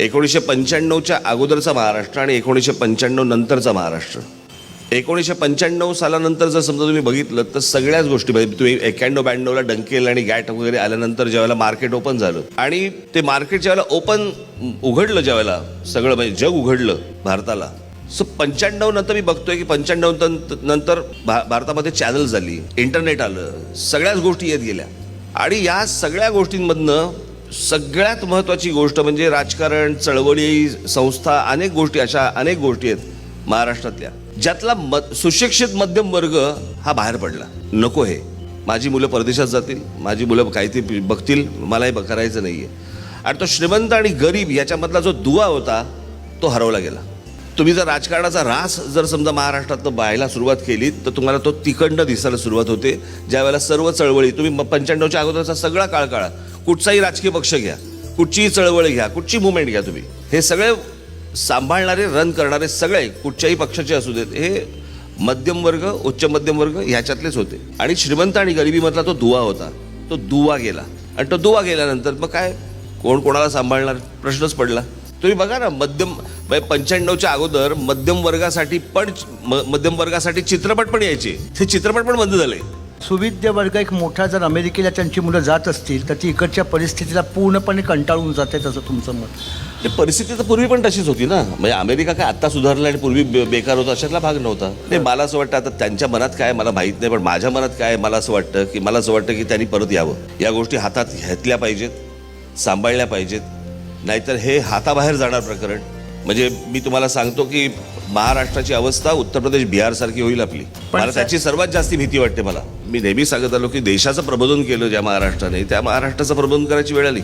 एकोणीसशे पंच्याण्णवच्या अगोदरचा महाराष्ट्र आणि एकोणीसशे पंच्याण्णव नंतरचा महाराष्ट्र. एकोणीसशे पंच्याण्णव सालानंतर जर समजा तुम्ही बघितलं तर सगळ्याच गोष्टी म्हणजे तुम्ही एक्याण्णव ब्याण्णवला डंकेल आणि गॅट वगैरे आल्यानंतर ज्यावेळेला मार्केट ओपन झालं आणि ते मार्केट ज्यावेळेला ओपन उघडलं ज्यावेळेला सगळं म्हणजे जग उघडलं भारताला सो पंच्याण्णव नंतर मी बघतोय की पंच्याण्णव नंतर भा भारतामध्ये चॅनल झाली इंटरनेट आलं सगळ्याच गोष्टी येत गेल्या. आणि या सगळ्या गोष्टींमधनं सगळ्यात महत्त्वाची गोष्ट म्हणजे राजकारण चळवळी संस्था अनेक गोष्टी अशा अनेक गोष्टी आहेत महाराष्ट्रातल्या. ज्यातला म सुशिक्षित मध्यम वर्ग हा बाहेर पडला. नको हे. माझी मुलं परदेशात जातील माझी मुलं काहीतरी बघतील मला हे ब- करायचं नाही आहे आणि तो श्रीमंत आणि गरीब याच्यामधला जो दुवा होता तो हरवला गेला. तुम्ही जर राजकारणाचा रास जर समजा महाराष्ट्रातनं बायला सुरुवात केली तर तुम्हाला तो तिखंड दिसायला सुरुवात होते. ज्यावेळेला सर्व चळवळी तुम्ही पंच्याण्णवच्या अगोदरचा सगळा काळ काळा कुठचाही राजकीय पक्ष घ्या कुठचीही चळवळ घ्या कुठची मुवमेंट घ्या तुम्ही. हे सगळे सांभाळणारे रन करणारे सगळे कुठच्याही पक्षाचे असू देत हे मध्यम वर्ग उच्च मध्यम वर्ग ह्याच्यातलेच होते. आणि श्रीमंत आणि गरिबीमधला तो दुवा होता. तो दुवा गेला. आणि तो दुवा गेल्यानंतर मग काय? कोण कोणाला सांभाळणार? प्रश्नच पडला. तुम्ही बघा ना मध्यम म्हणजे पंच्याण्णवच्या अगोदर मध्यम वर्गासाठी पण म- मध्यम वर्गासाठी चित्रपट पण यायचे. ते चित्रपट पण बंद झाले. सुविद्य वर्ग एक मोठा जर अमेरिकेला त्यांची मुलं जात असतील तर ती इकडच्या परिस्थितीला पूर्णपणे कंटाळून जाते तसं तुमचं मत. ते परिस्थिती तर पूर्वी पण तशीच होती ना. म्हणजे अमेरिका काय आता सुधारला आणि पूर्वी बे- बेकार होता अशातला भाग नव्हता. ते मला असं वाटतं आता त्यांच्या मनात काय मला माहीत नाही पण माझ्या मनात काय मला असं वाटतं की मला असं वाटतं की त्यांनी परत यावं. या गोष्टी हातात घेतल्या पाहिजेत सांभाळल्या पाहिजेत. नाहीतर हे हाताबाहेर जाणार प्रकरण. म्हणजे मी तुम्हाला सांगतो की महाराष्ट्राची अवस्था उत्तर प्रदेश बिहार सारखी होईल आपली. मला त्याची सर्वात जास्ती भीती वाटते मला. मी नेहमी सांगत आलो की देशाचं प्रबोधन केलं ज्या महाराष्ट्राने त्या महाराष्ट्राचं प्रबोधन करायची वेळ आली.